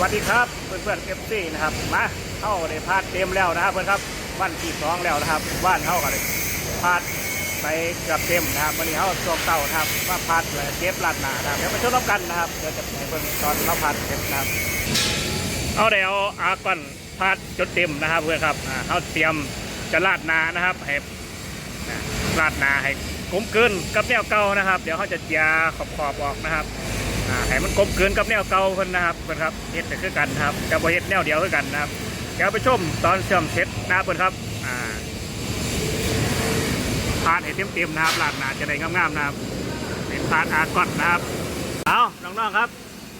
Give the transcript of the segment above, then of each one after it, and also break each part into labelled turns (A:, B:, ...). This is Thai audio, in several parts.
A: วัสดีครับเพื่อนเพื่อนเอฟซีนะครับมาเข้าในพาดเต็มแล้วนะครับเพื่อนครับวันที่สองแล้วนะครับบ้านเข้ากันเลยพาดไปเกือบเต็มนะครับวันนี้เข้าช่วงเต่านะครับมาพาดเลยเก็บลาดหนานะครับเดี๋ยวมาชมน้ำกันนะครับเดี๋ยวจะให้เบิ่งตอนเราพาดเก็บนะครับเอาเดี๋ยวอาก่อนพาดจนเต็มนะครับเพื่อนครับอ่าเขาเตรียมจะลาดนานะครับให้ลาดนาให้กลมกลืนกับแนวเก่านะครับ เดี๋ยวเขาจะเจียขอบขอบออกนะครับ อ่าให้มันกลมกลืนกับแนวเก่าเพิ่นนะครับเพื่อนครับเฮ็ดแต่คือกันครับจะบ่เฮ็ดแนวเดียวคือกันนะครับเดี๋ยวไปชมตอนเชื่อมเสร็จนะเพื่อนครับอ่าพาดให้เต็มๆนะครับลาดนาจะได้งามๆนะครับเป็นพาดอาก่อนนะครับเอาน้องๆครับ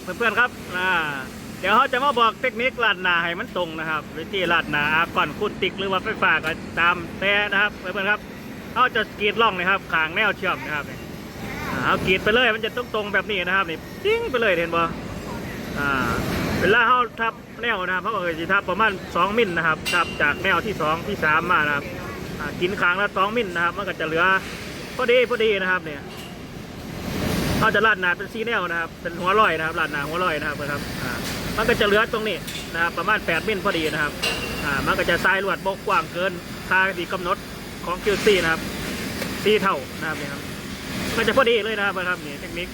A: เพื่อนๆครับอ่าเดี๋ยวเขาจะมาบอกเทคนิคลาดหนาให้มันตรงนะครับวิธีลาดหนาอาก่อนคุณติกหรือว่าไฟฟ้าก็ตามแต่นะครับเพื่อนๆครับเขาจะกรีดล่องนะครับขางแนวเชื่อมนะครับนี่อ่า เอากรีดไปเลยมันจะต้องตรงๆแบบนี้นะครับนี่จิ้งไปเลยเห็นบ่อ่าเวลาเขาทับแนวนะครับเขาก็จะทับประมาณ 2 มิลนะครับทับจากแนวที่สองที่สามมานะครับกินขางละ2มิลนะครับ มันก็จะเหลือพอดีพอดีนะครับเนี่ยเขาจะลาดหนาเป็นซีแนลนะครับ เป็นหัวลอยนะครับลาดหนาหัวลอยนะครับนะครับมันก็จะเหลือตรงนี้นะครับประมาณ 8 มิลพอดีนะครับอ่ามันก็จะทรายลวดบกกว้างเกินค่าที่กำหนดของ QC นะครับซีเท่านะครับนี่ครับ มันจะพอดีเลยนะครับนะครับนี่เทคนิค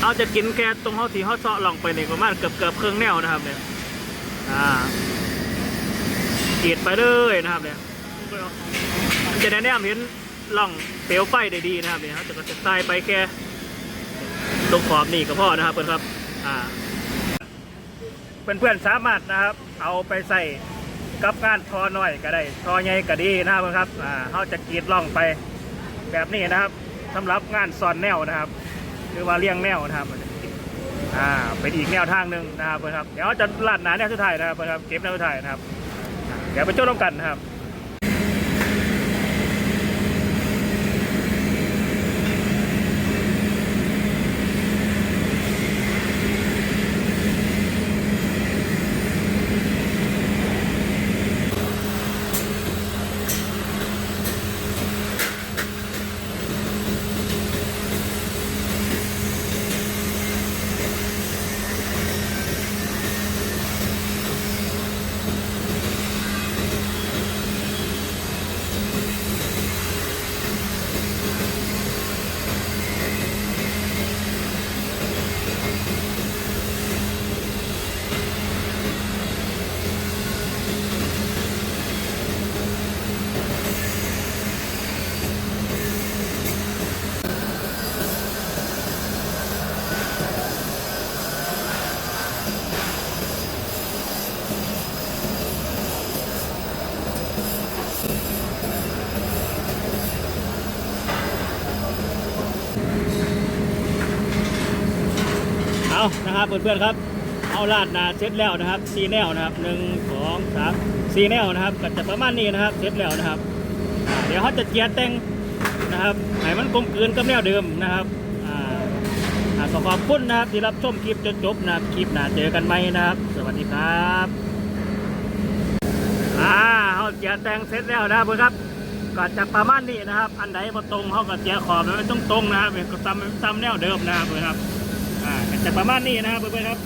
A: เอาจะกินแค่ตรงเขาที่เขาเซาะลองไปเนี่ประมาณเกือบเกือบครึ่งแนวนะครับเนี่ยอ่ากรีดไปเลยนะครับเนี่ยมันจะได้แนมเห็นล่องเปลวไฟได้ดีนะครับเนี่ยจะก็จะใส่ไปแค่ตรงขอบนี่ก็พอนะครับเพื่อนครับอ่าเพื่อนๆสามารถนะครับ เอาไปใส่กับงานทอหน่อยก็ได้ทอใหญ่ก็ดีนะครับเพื่อนครับอ่าเขาจะกรีดล่องไป แบบนี้นะครับสำหรับงานซอนแนวนะครับ หรือว่าเลี้ยงแนวนะครับอ่าเป็นอีกแนวทางหนึ่งนะครับเพื่อนครับเดี๋ยวจะลาดหนาแนวสุดท้ายนะครับเพื่อนครับเก็บแนวสุดท้ายนะครับ เดี๋ยวไปโจ้ร่วมกันนะครับ เอานะครับเพื่อนๆครับ เอาลาดนาเสร็จแล้วนะครับสีแนวนะครับหนึ่งสองสามสีแนวนะครับก็จะประมาณนี้นะครับเสร็จแล้วนะครับ เดี๋ยวเขาจะเจียแต่งนะครับให้มันกลมกลืนกับแนวเดิมนะครับขอขอบคุณนะครับที่รับชมคลิปจนจบนะครับคลิปหน้าเจอกันไหมนะครับ สวัสดีครับอ่าเขาเจียแต่งเสร็จแล้วนะครับเพื่อนครับก็จะประมาณนี้นะครับ อันไหนมาตรงเขาก็เจียขอบไว้องตรงนะครับก็ซ้ำซ้ำแนวเดิมนะครับเพื่อนครับ แต่ประมาณนี้นะครับเพื่อนๆครับ